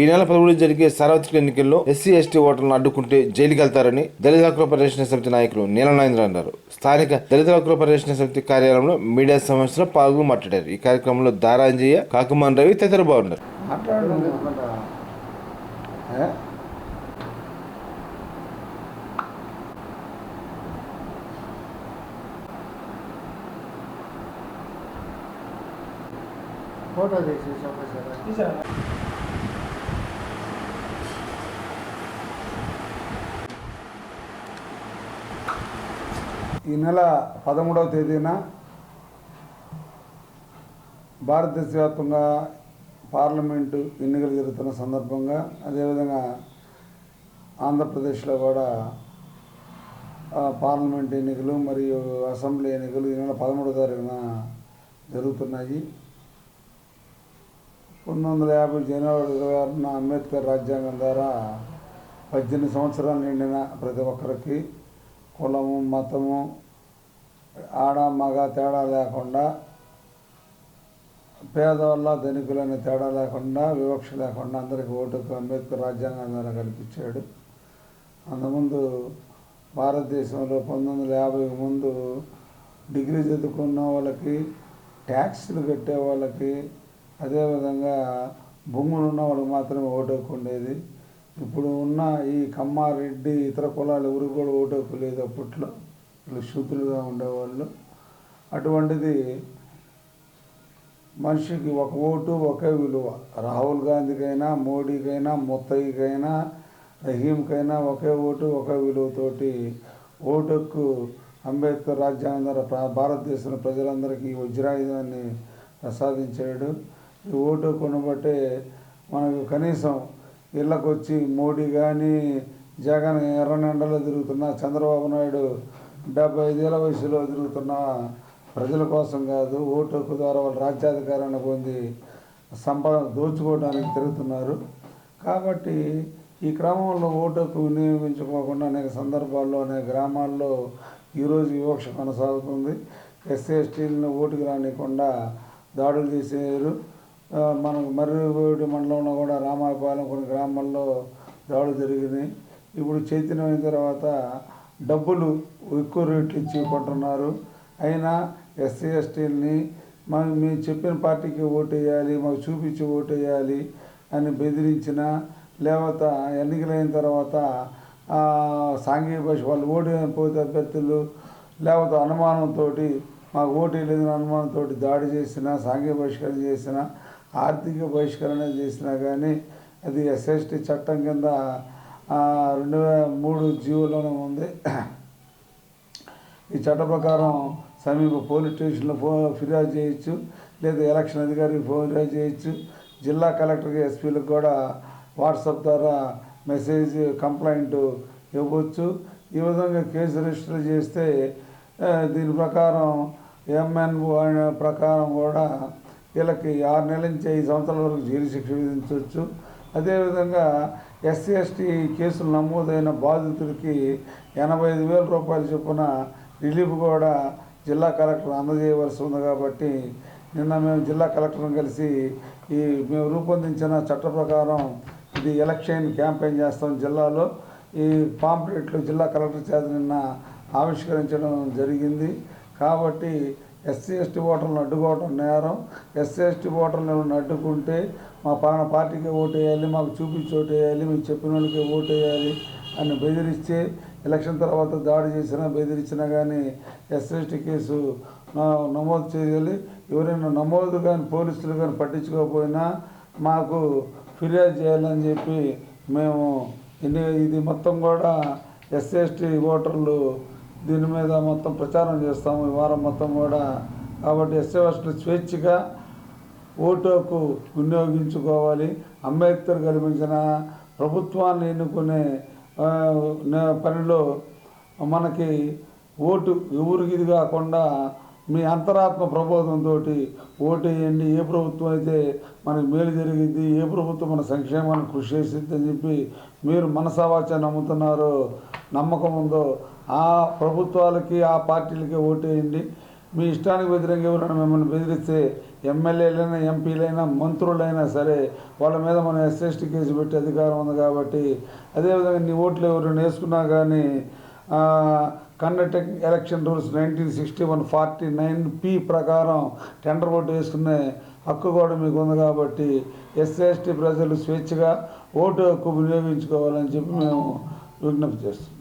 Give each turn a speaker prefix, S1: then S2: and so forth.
S1: ఈ నెల పదమూడు జరిగే సార్వత్రిక ఎన్నికల్లో ఎస్సీ ఎస్టీ ఓటర్లను అడ్డుకుంటే జైలుకి వెళ్తారని దళిత హక్కుల పరిరక్షణ సమితి నాయకులు నీలనాయంద్ర అన్నారు. స్థానిక దళిత హక్కుల పరిరక్షణ సమితి కార్యాలయంలో మీడియా సమావేశంలో పాల్గొని మాట్లాడారు. ఈ కార్యక్రమంలో దారాంజయ్య కాకుమాన్ రవి తదితరులు బాగున్నారు
S2: ఫోటో తీసేసి ఒకసారి ఈ నెల పదమూడవ తేదీన భారతదేశ వ్యాప్తంగా పార్లమెంటు ఎన్నికలు జరుగుతున్న సందర్భంగా అదేవిధంగా ఆంధ్రప్రదేశ్లో కూడా పార్లమెంట్ ఎన్నికలు మరియు అసెంబ్లీ ఎన్నికలు ఈ నెల పదమూడో తారీఖున జరుగుతున్నాయి. పంతొమ్మిది వందల యాభై జనవరి ఇరవై ఆరున అంబేద్కర్ రాజ్యాంగం ద్వారా పద్దెనిమిది సంవత్సరాలు నిండిన ప్రతి ఒక్కరికి కులము మతము ఆడ మగ తేడా లేకుండా పేదవాళ్ళ ధనికులనే తేడా లేకుండా వివక్ష లేకుండా అందరికీ ఓటుకు అంబేద్కర్ రాజ్యాంగం ద్వారా కల్పించాడు. అంతకుముందు భారతదేశంలో పంతొమ్మిది వందల యాభైకి ముందు డిగ్రీ చదువుకున్న వాళ్ళకి ట్యాక్స్లు కట్టే వాళ్ళకి అదేవిధంగా భూములు ఉన్న వాళ్ళకి మాత్రమే ఓటు ఉండేది. ఇప్పుడు ఉన్న ఈ కమ్మారెడ్డి ఇతర కులాలు ఎవరు కూడా ఓటకు లేదు అప్పట్లో. వీళ్ళు శుద్ధులుగా ఉండేవాళ్ళు. అటువంటిది మనిషికి ఒక ఓటు ఒకే విలువ. రాహుల్ గాంధీకైనా మోడీకైనా మొత్తయ్యకైనా రహీంకైనా ఒకే ఓటు ఒకే విలువతోటి ఓటుకు అంబేద్కర్ రాజ్యాంగ భారతదేశం భారతదేశంలో ప్రజలందరికీ వజ్రాయుధాన్ని ప్రసాదించాడు. ఈ ఓటు కొనబట్టే మనకు కనీసం ఇళ్ళకు వచ్చి మోడీ కానీ జగన్ ఎర్రనెండలో తిరుగుతున్న చంద్రబాబు నాయుడు డెబ్బై ఐదేళ్ళ వయసులో తిరుగుతున్న ప్రజల కోసం కాదు ఓటు హక్కు ద్వారా వాళ్ళు రాజ్యాధికారాన్ని పొంది సంపద దోచుకోవడానికి తిరుగుతున్నారు. కాబట్టి ఈ క్రమంలో ఓటు హక్కు వినియోగించుకోకుండా అనేక సందర్భాల్లో అనేక గ్రామాల్లో ఈరోజు వివక్ష కొనసాగుతుంది. ఎస్సీ ఎస్టీలను ఓటుకు రానికుండా దాడులు చేసేరు మనం మర్రిపోయేటి మండలంలో కూడా రామాయపాలెం కొన్ని గ్రామాల్లో దాడులు జరిగినాయి. ఇప్పుడు చైతన్యమైన తర్వాత డబ్బులు ఎక్కువ రేట్లు ఇచ్చి కొంటున్నారు అయినా ఎస్సీ ఎస్టీలని మనం మేము చెప్పిన పార్టీకి ఓటు వేయాలి మాకు చూపించి ఓటు వేయాలి అని బెదిరించిన లేకపోతే ఎన్నికలైన తర్వాత సాంఘిక భాష వాళ్ళు ఓటు పోతే అభ్యర్థులు లేకపోతే అనుమానంతో మాకు ఓటు లేదని అనుమానంతో దాడి చేసిన సాంఘిక బహిష్కరణ చేసిన ఆర్థిక బహిష్కరణ చేసినా కానీ అది ఎస్ఎస్టీ చట్టం కింద రెండు వేల మూడు జీవోలోనే ఉంది. ఈ చట్ట ప్రకారం సమీప పోలీస్ స్టేషన్లో ఫో ఫిర్యాదు చేయొచ్చు. లేదా ఎలక్షన్ అధికారికి ఫిర్యాదు చేయొచ్చు. జిల్లా కలెక్టర్కి ఎస్పీలకు కూడా వాట్సాప్ ద్వారా మెసేజ్ కంప్లైంట్ ఇవ్వచ్చు. ఈ విధంగా కేసు రిజిస్టర్ చేస్తే దీని ప్రకారం ఎంఎన్ ప్రకారం కూడా వీళ్ళకి ఆరు నెలల నుంచి ఐదు సంవత్సరాల వరకు జైలు శిక్ష విధించవచ్చు. అదేవిధంగా ఎస్సీ ఎస్టీ కేసులు నమోదైన బాధితుడికి ఎనభై ఐదు వేల రూపాయలు చొప్పున రిలీఫ్ కూడా జిల్లా కలెక్టర్ అందజేయవలసి ఉంది కాబట్టి నిన్న మేము జిల్లా కలెక్టర్ని కలిసి ఈ మేము రూపొందించిన చట్ట ప్రకారం ఇది ఎలక్షన్ క్యాంపెయిన్ చేస్తాం జిల్లాలో. ఈ పాంప్లెట్లు జిల్లా కలెక్టర్ చేత నిన్న ఆవిష్కరించడం జరిగింది. కాబట్టి ఎస్సీ ఎస్టీ ఓటర్లను అడ్డుకోవడం నేరం. ఎస్సీ ఎస్టీ ఓటర్లను అడ్డుకుంటే మా పలానా పార్టీకి ఓటేయాలి వేయాలి మాకు చూపించి ఓటు వేయాలి మీకు చెప్పిన వాళ్ళకి ఓటేయాలి వేయాలి అని బెదిరిస్తే ఎలక్షన్ తర్వాత దాడి చేసినా బెదిరించినా కానీ ఎస్సీ ఎస్టీ కేసు నమోదు చేయాలి. ఎవరైనా నమోదు కానీ పోలీసులు కానీ పట్టించుకోకపోయినా మాకు ఫిర్యాదు చేయాలని చెప్పి మేము ఇది ఇది మొత్తం కూడా ఎస్సీ ఎస్టీ ఓటర్లు దీని మీద మొత్తం ప్రచారం చేస్తాము. ఈ వారం మొత్తం కూడా. కాబట్టి ఎస్సీ ఎస్టీలు స్వేచ్ఛగా ఓటుకు వినియోగించుకోవాలి. అంబేద్కర్ కల్పించిన ప్రభుత్వాన్ని ఎన్నుకునే పనిలో మనకి ఓటు ఎవరికిది కాకుండా మీ అంతరాత్మ ప్రబోధంతో ఓటు వేయండి. ఏ ప్రభుత్వం అయితే మనకి మేలు జరిగింది ఏ ప్రభుత్వం మన సంక్షేమానికి కృషి చేసింది అని చెప్పి మీరు మనసావాచ నమ్ముతున్నారో నమ్మకం ఉందో ఆ ప్రభుత్వాలకి ఆ పార్టీలకి ఓటు వేయండి. మీ ఇష్టానికి వ్యతిరేకంగా ఎవరైనా మిమ్మల్ని బెదిరిస్తే ఎమ్మెల్యేలైనా ఎంపీలైనా మంత్రులైనా సరే వాళ్ళ మీద మనం ఎస్ఎస్టీ కేసు పెట్టి అధికారం ఉంది కాబట్టి అదేవిధంగా నీ ఓట్లు ఎవరు వేసుకున్నా కానీ Karnataka election rules nineteen sixty one forty nine P ప్రకారం టెండర్ ఓటు వేసుకునే హక్కు కూడా మీకు ఉంది కాబట్టి ఎస్సీ ఎస్టీ ప్రజలు స్వేచ్ఛగా ఓటు హక్కు వినియోగించుకోవాలని చెప్పి మేము విజ్ఞప్తి చేస్తున్నాం.